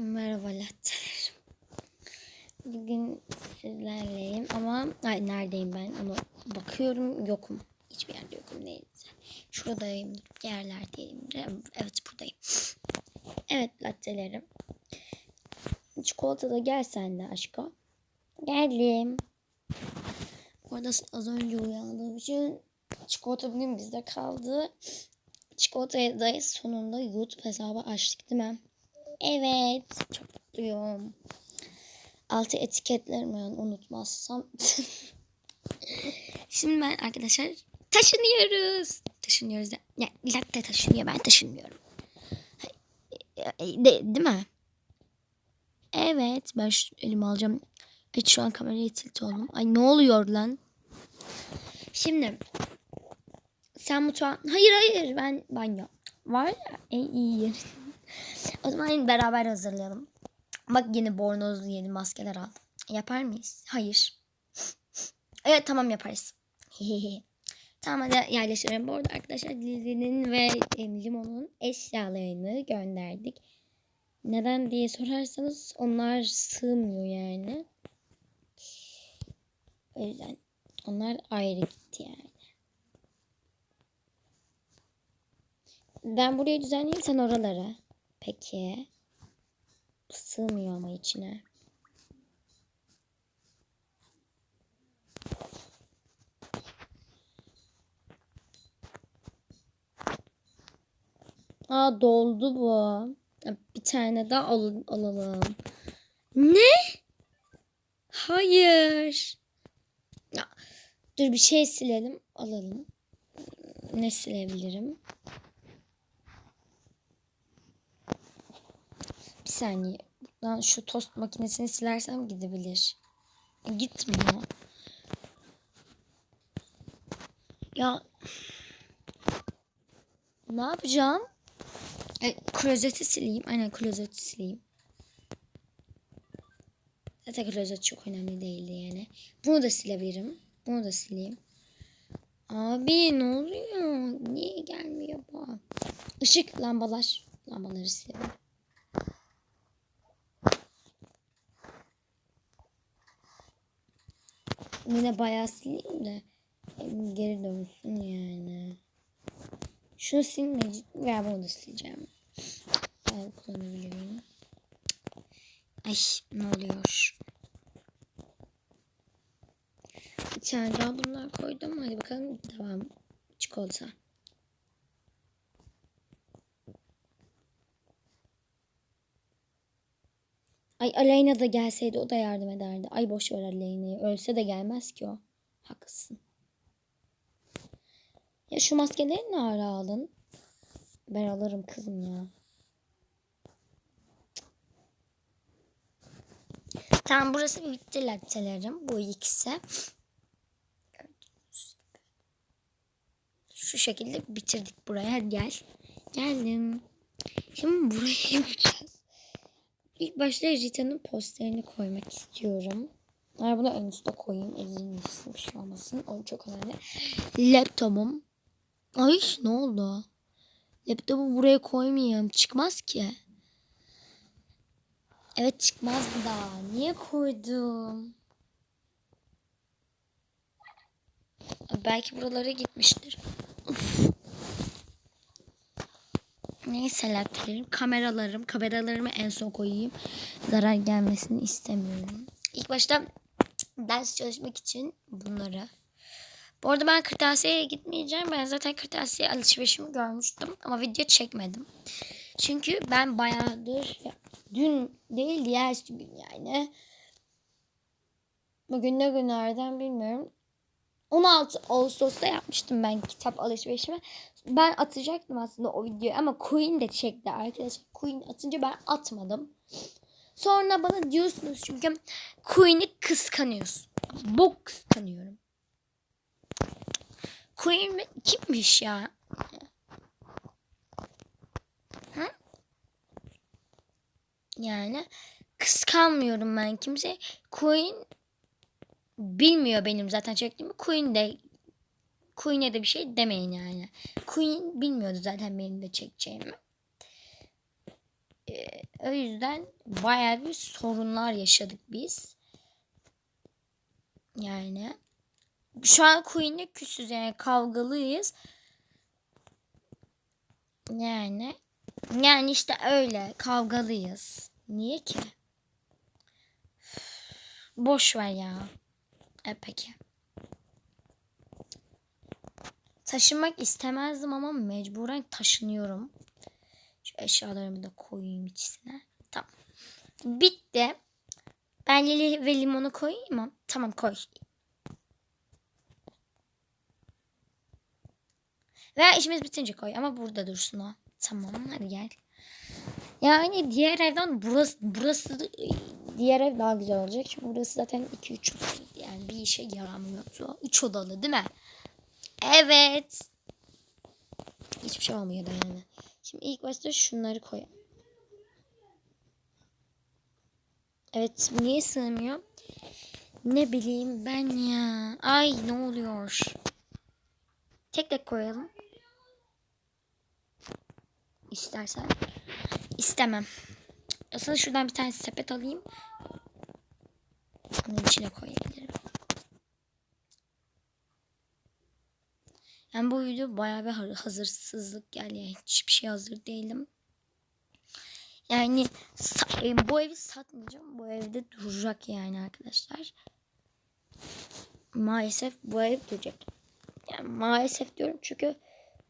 Merhaba latteler. Bugün sizlerleyim ama ay neredeyim ben ama bakıyorum yokum. Hiçbir yerde yokum neyse. Şuradayım. Yerlerdeyim. Evet buradayım. Evet lattelerim. Çikolata da gel sen de aşkım. Geldim. Orada az önce uyandığım için çikolata bugün bizde kaldı. Çikolatayı da sonunda YouTube hesabı açtık değil mi? Evet. Çok mutluyum. Altı etiketlerimi unutmazsam. Şimdi ben arkadaşlar taşınıyoruz. Taşınıyoruz. Ya, latte taşınıyor. Ben taşınmıyorum. De, değil mi? Evet. Ben şu elimi alacağım. Evet şu an kameraya tilt oldum. Ay ne oluyor lan? Şimdi sen mutfağa... Hayır hayır ben banyo. Var ya en iyi yer. O zaman beraber hazırlayalım. Bak yeni bornozlu yeni maskeler aldım. Yapar mıyız? Hayır. Evet tamam yaparız. tamam hadi yerleştirelim. Bu arada arkadaşlar Lili'nin ve Limon'un eşyalarını gönderdik. Neden diye sorarsanız onlar sığmıyor yani. O yüzden onlar ayrı gitti yani. Ben burayı düzenleyeyim sen oralara. Peki. Sığmıyor ama içine. Aa doldu bu. Bir tane daha al alalım. Ne? Hayır. Dur bir şey silelim. Alalım. Ne silebilirim? Bir saniye. Buradan şu tost makinesini silersem gidebilir. Gitmiyor. Ya ne yapacağım? E, klozeti sileyim. Aynen klozeti sileyim. Zaten klozet çok önemli değildi yani. Bunu da silebilirim. Bunu da sileyim. Abi ne oluyor? Niye gelmiyor bu? Işık lambalar. Lambaları silelim. Yine bayağı sileyim de geri dönsün yani. Şunu silmeyeceğim. Veya bunu da sileceğim. Ben kullanabilirim. Ay ne oluyor? Bir tane daha bunlar koydum. Hadi bakalım devam. Çikolata. Ay Aleyna da gelseydi o da yardım ederdi. Ay boş ver Aleyna'yı. Ölse de gelmez ki o. Haklısın. Ya şu maskeleri ne ara aldın? Ben alırım kızım ya. Tamam burası bitti lattelerim. Bu ikisi. Şu şekilde bitirdik buraya. Gel. Geldim. Şimdi yapacağız. İlk başta Rita'nın posterini koymak istiyorum. Yani bunu en üstte koyayım. Ezilmişsin bir şey olmasın. O çok önemli. Laptopum. Ay ne oldu? Laptopu buraya koymayayım. Çıkmaz ki. Evet çıkmaz daha. Niye koydum? Belki buralara gitmiştir. Uf. Neyse laptoplarım, kameralarım, kameralarımı en son koyayım. Zarar gelmesini istemiyorum. İlk başta ders çalışmak için bunları. Bu arada ben kırtasiyeye gitmeyeceğim. Ben zaten kırtasiye alışverişimi görmüştüm. Ama video çekmedim. Çünkü ben bayağıdır dün değil diğer gün yani. Bugün ne günlerden bilmiyorum. 16 Ağustos'ta yapmıştım ben kitap alışverişimi. Ben atacaktım aslında o videoyu ama Queen de çekti arkadaşlar. Queen atınca ben atmadım. Sonra bana diyorsunuz çünkü Queen'i kıskanıyorsun. Bok kıskanıyorum. Queen mi? Kimmiş ya? Ha? Yani kıskanmıyorum ben kimse. Queen bilmiyor benim zaten çektiğimi. Queen de Queen'e de bir şey demeyin yani. Queen bilmiyordu zaten benim de çekeceğimi. Ee, O yüzden bayağı bir sorunlar yaşadık biz. Yani şu an Queen'le küsüz yani kavgalıyız. Yani yani işte öyle kavgalıyız. Niye ki? Boş ver ya. E peki. Taşınmak istemezdim ama mecburen taşınıyorum. Şu eşyalarımı da koyayım içine. Tamam. Bitti. Ben lili ve limonu koyayım mı? Tamam koy. Ve işimiz bitince koy ama burada dursun o. Tamam hadi gel. Yani diğer evden burası burası diğer ev daha güzel olacak. Çünkü burası zaten 2-3 odalıydı. Yani bir işe yaramıyordu. 3 odalı değil mi? Evet. Hiçbir şey olmuyor da yani. Şimdi ilk başta şunları koyalım. Evet niye sığmıyor? Ne bileyim ben ya. Ay ne oluyor? Tek tek koyalım. İstersen. İstemem. Aslında şuradan bir tane sepet alayım. Onun içine koyabilirim. Yani bu video bayağı bir ha- hazırsızlık yani hiçbir şey hazır değilim. Yani e, bu evi satmayacağım. Bu evde duracak yani arkadaşlar. Maalesef bu ev duracak. Yani maalesef diyorum çünkü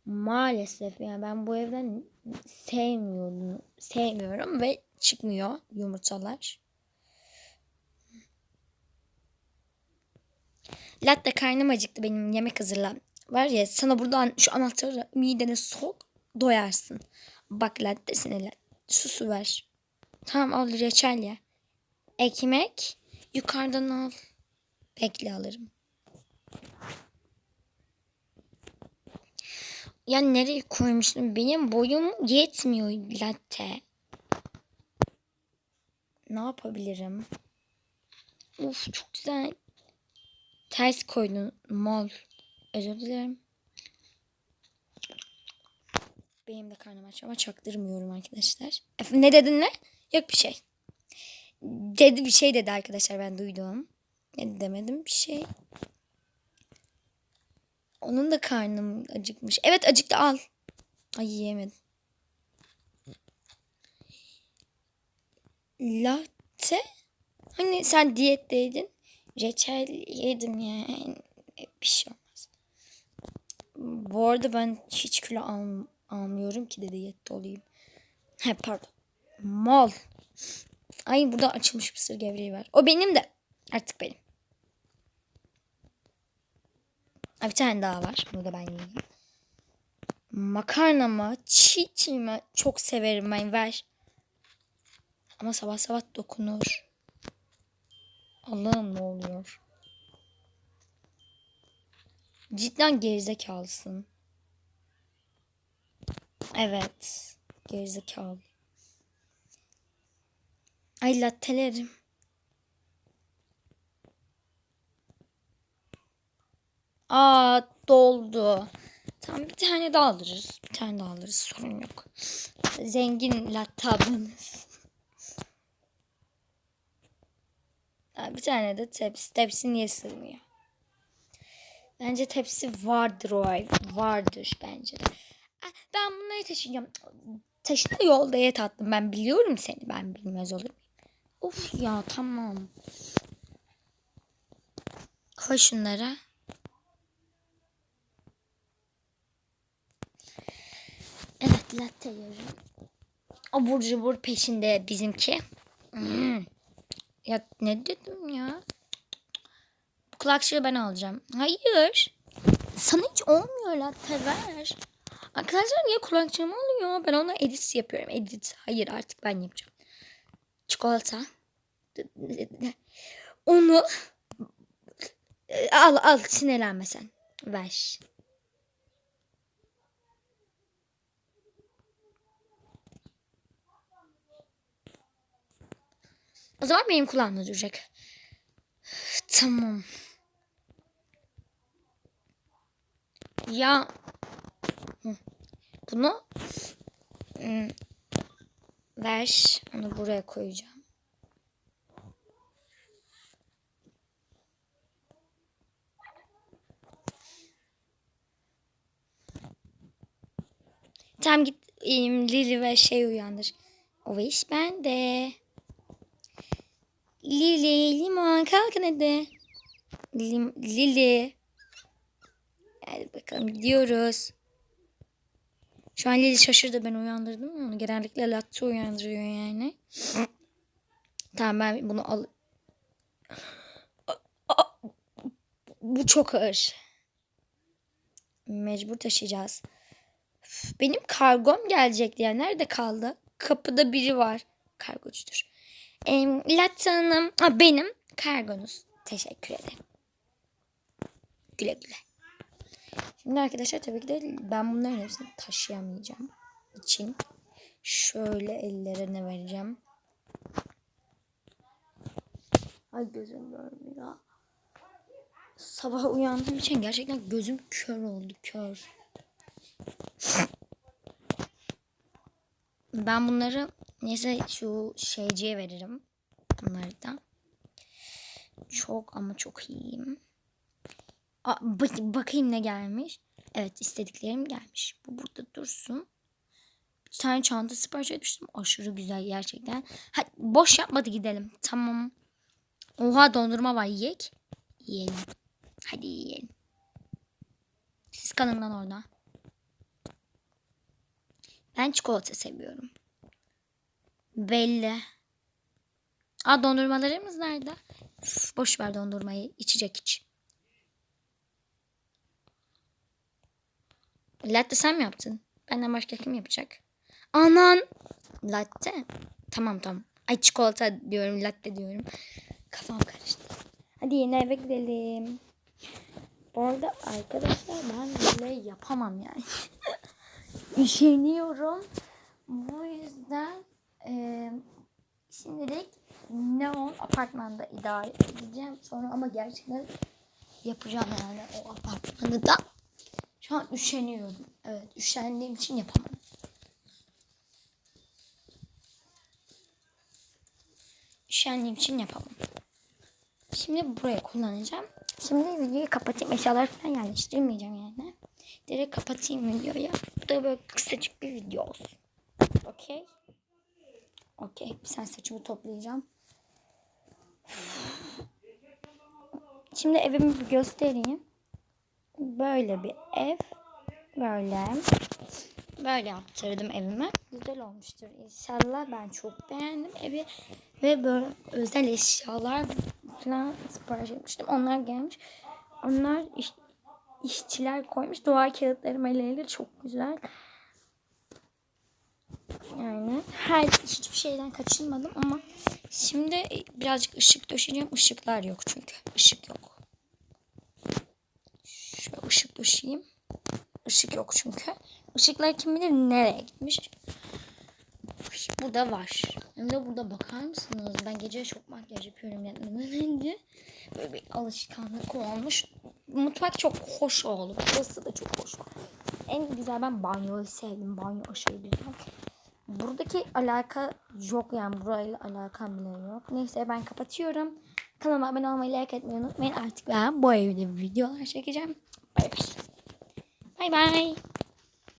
maalesef yani ben bu evden sevmiyorum. Sevmiyorum ve çıkmıyor yumurtalar. Latte karnım acıktı benim yemek hazırla. Var ya sana buradan şu anahtarı midene sok doyarsın. Bak latte. Susu ver. Tamam al reçel ye. Ekmek yukarıdan al. Bekle alırım. Ya nereye koymuştum? Benim boyum yetmiyor latte. Ne yapabilirim? Uf çok güzel. Ters koydun mal. Özür dilerim. Benim de karnım aç ama çaktırmıyorum arkadaşlar. Efendim, ne dedin ne? Yok bir şey. Dedi bir şey dedi arkadaşlar ben duydum. Ne demedim bir şey. Onun da karnım acıkmış. Evet acıktı al. Ay yiyemedim. Latte? Hani sen diyetteydin. Reçel yedim yani. Bir şey. Bu arada ben hiç kilo al, almıyorum ki de diyette olayım. He pardon. Mal. Ay burada açılmış mısır gevreği var. O benim de. Artık benim. Ha, bir tane daha var. Bunu da ben yiyeyim. Makarna mı? Çiğ çiğ mi? Çok severim ben. Ver. Ama sabah sabah dokunur. Allah'ım ne oluyor? Cidden gerizekalısın. Evet. Gerizekalı. Ay lattelerim. Aa doldu. Tamam bir tane daha alırız. Bir tane daha alırız. Sorun yok. Zengin latte ablanız. Bir tane de tepsi. Tepsi niye sığmıyor? Bence tepsi vardır o ev. Vardır bence de. Ah, Ben bunları taşıyacağım. Taşıda yolda et attım. Ben biliyorum seni. Ben bilmez olur? Of ya tamam. Koy şunlara. Evet latte yiyorum. Abur cubur peşinde bizimki. Hmm. Ya ne dedim ya? Kulakçığı ben alacağım. Hayır. Sana hiç olmuyor latte ver. Arkadaşlar niye kulakçığımı alıyor? Ben ona edit yapıyorum. Edit. Hayır artık ben yapacağım. Çikolata. Onu al al sinirlenme sen. Ver. O zaman benim kulağımda duracak. Tamam. Ya bunu ver. Onu buraya koyacağım. Tamam git Lili ve şey uyandır. O iş bende. Lili limon kalkın hadi. Lim, Lili. Hadi bakalım gidiyoruz. Şu an Lili şaşırdı ben uyandırdım onu. Genellikle latte uyandırıyor yani. tamam ben bunu al. Bu çok ağır. Mecbur taşıyacağız. Benim kargom gelecekti ya. Nerede kaldı? Kapıda biri var. Kargocudur. E, Latte Hanım. Ha, benim kargonuz. Teşekkür ederim. Güle güle. Şimdi arkadaşlar tabii ki de ben bunların hepsini taşıyamayacağım. için şöyle ellerine vereceğim. Ay gözüm görmüyor. Sabah uyandığım için gerçekten gözüm kör oldu kör. Ben bunları neyse şu şeyciye veririm. Bunları da. Çok ama çok iyiyim. Aa, bak- bakayım ne gelmiş. Evet istediklerim gelmiş. Bu burada dursun. Bir tane çanta sipariş etmiştim. Aşırı güzel gerçekten. Hadi boş yapmadı gidelim. Tamam. Oha dondurma var yiyek. Yiyelim. Hadi yiyelim. Siz kalın lan orada. Ben çikolata seviyorum. Belli. Aa dondurmalarımız nerede? Üf, boş ver dondurmayı. İçecek iç. Latte sen mi yaptın? Benden başka kim yapacak? Anan. Latte. Tamam tamam. Ay çikolata diyorum latte diyorum. Kafam karıştı. Hadi yeni eve gidelim. Bu arada arkadaşlar ben böyle yapamam yani. Üşeniyorum. Bu yüzden e, şimdilik neon apartmanda idare edeceğim. Sonra ama gerçekten yapacağım yani o apartmanı da. Şu an üşeniyorum. Evet üşendiğim için yapamam. Üşendiğim için yapamam. Şimdi buraya kullanacağım. Şimdi videoyu kapatayım. Eşyalar falan yerleştirmeyeceğim yani. Direkt kapatayım videoyu. Bu da böyle kısacık bir video olsun. Okey. Okey. Sen saçımı toplayacağım. Şimdi evimi göstereyim. Böyle bir ev. Böyle. Böyle yaptırdım evime. Güzel olmuştur inşallah. Ben çok beğendim evi. Ve böyle özel eşyalar falan sipariş etmiştim. Onlar gelmiş. Onlar iş, işçiler koymuş. Duvar kağıtları meleğiyle çok güzel. Yani her hiçbir şeyden kaçınmadım ama şimdi birazcık ışık döşeyeceğim. Işıklar yok çünkü. Işık yok. Şöyle ışık döşeyeyim. Işık yok çünkü. Işıklar kim bilir nereye gitmiş. Burada var. Hem de burada bakar mısınız? Ben gece çok makyaj yapıyorum yatmadan önce. Böyle bir alışkanlık olmuş. Mutfak çok hoş oldu. Burası da çok hoş. En güzel ben banyoyu sevdim. Banyo aşırı güzel. Buradaki alaka yok yani burayla alakam bile yok. Neyse ben kapatıyorum. Kanalıma abone olmayı, like etmeyi unutmayın. Artık ben bu evde videolar çekeceğim. Bay bay. Bay bay.